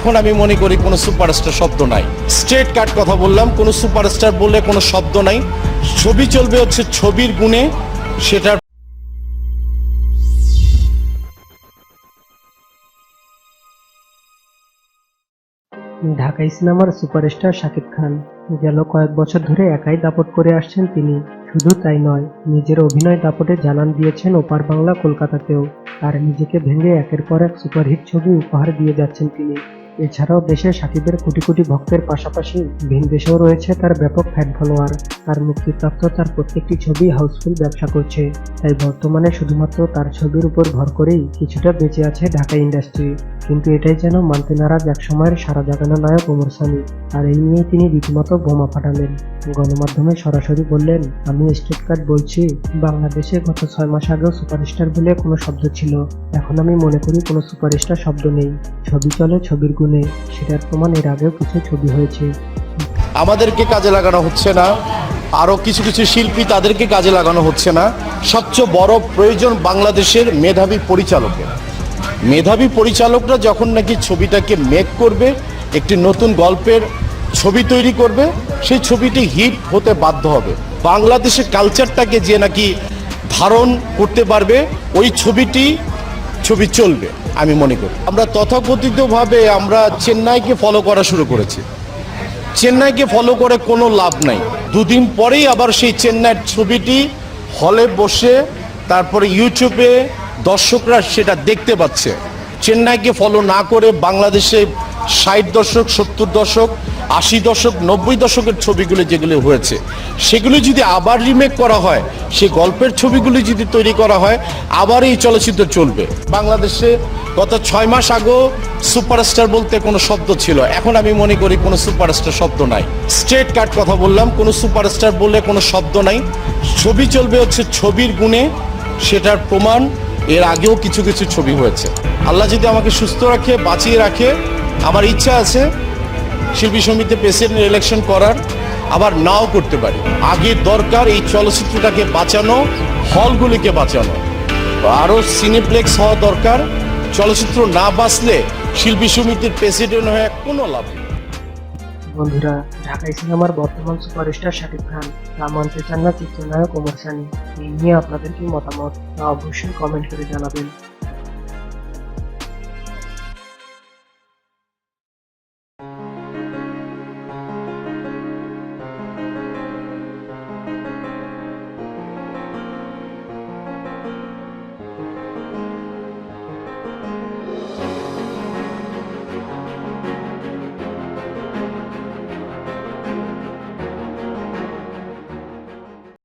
এখন আমি মনে করি কোনো সুপারস্টার শব্দ নাই। স্ট্রেট কাট কথা বললাম, কোনো সুপারস্টার বললে কোনো শব্দ নাই। ছবি চলবে হচ্ছে ছবির গুণে, সেটার ঢাকাই সিনেমার সুপারস্টার শাকিব খান গেল কয়েক বছর ধরে একাই দাপট করে আসছেন তিনি। শুধু তাই নয়, নিজের অভিনয় দাপটে জানান দিয়েছেন ওপার বাংলা কলকাতাতেও। আর নিজেকে ভেঙে একের পর এক সুপারহিট ছবি উপহার দিয়ে যাচ্ছেন তিনি। এছাড়াও দেশে সাকিবের কোটি কোটি ভক্তের পাশাপাশি ভিন দেশেও রয়েছে তার ব্যাপক ফ্যান ফলোয়ার তার মুক্তিপ্রাপ্ত তার প্রত্যেকটি ছবি হাউসফুল ব্যবসা করছে। তাই বর্তমানে শুধুমাত্র তার ছবির উপর ভর করেই কিছুটা বেঁচে আছে ঢাকা ইন্ডাস্ট্রি। কিন্তু এটাই যেন মানতে নারাজ এক সময়ের সারা জাগানো নায়ক ওমর সানি। আর এই নিয়ে তিনি রীতিমতো বোমা ফাটালেন। গণমাধ্যমে সরাসরি বললেন, আমি স্টেট কার্ড বলছি, বাংলাদেশে গত ছয় মাস আগেও সুপারস্টার বলে কোনো শব্দ ছিল। এখন আমি মনে করি কোনো সুপারস্টার শব্দ নেই। ছবি চলে ছবির গুণে, সেটার প্রমাণ এর আগেও কিছু ছবি হয়েছে। আমাদেরকে কাজে লাগানো হচ্ছে না। আরও কিছু কিছু শিল্পী তাদেরকে কাজে লাগানো হচ্ছে না। সবচেয়ে বড় প্রয়োজন বাংলাদেশের মেধাবী পরিচালকের। মেধাবী পরিচালকরা যখন নাকি ছবিটাকে মেক করবে, একটি নতুন গল্পের ছবি তৈরি করবে, সেই ছবিটি হিট হতে বাধ্য হবে। বাংলাদেশের কালচারটাকে যে নাকি ধারণ করতে পারবে, ওই ছবিটি, ছবি চলবে, আমি মনে করি। আমরা তথাকথিতভাবে আমরা চেন্নাইকে ফলো করা শুরু করেছি। চেন্নাইকে ফলো করে কোনো লাভ নাই। দুদিন পরেই আবার সেই চেন্নাইয়ের ছবিটি হলে বসে, তারপরে ইউটিউবে দর্শকরা সেটা দেখতে পাচ্ছে। চেন্নাইকে ফলো না করে বাংলাদেশে ষাট দশক, সত্তর দশক আশি দশক, নব্বই দশকের ছবিগুলো যেগুলো হয়েছে, সেগুলো যদি আবার রিমেক করা হয় সেই গল্পের ছবিগুলি যদি তৈরি করা হয়, আবার এই চলচ্চিত্র চলবে। বাংলাদেশে গত ছয় মাস আগেও সুপারস্টার বলতে কোনো শব্দ ছিল। এখন আমি মনে করি কোনো সুপারস্টার শব্দ নাই। স্ট্রেট কাট কথা বললাম, কোনো সুপারস্টার বললে কোনো শব্দ নাই। ছবি চলবে হচ্ছে ছবির গুণে, সেটার প্রমাণ, এর আগেও কিছু কিছু ছবি হয়েছে। আল্লাহ যদি আমাকে সুস্থ রাখে, বাঁচিয়ে রাখে, আমার ইচ্ছা আছে শিল্পী সমিতি প্রেসিডেন্ট ইলেকশন করার আবার নাও করতে পারি। আগে দরকার এই চলচ্চিত্রটাকে বাঁচানো, হলগুলিকে বাঁচানো। আরও সিনেপ্লেক্স হওয়া দরকার। চলচ্চিত্র না বাঁচলে শিল্পী সমিতির প্রেসিডেন্ট হয়ে কোনো লাভ নেই। বন্ধুরা, ঢাকাই সিনেমার বর্তমান সুপারস্টার শাকিব খান তা চান না চিত্রনায়ক ওমর সানি, এই নিয়ে আপনাদের কি মতামত তা অবশ্যই কমেন্ট করে জানাবেন।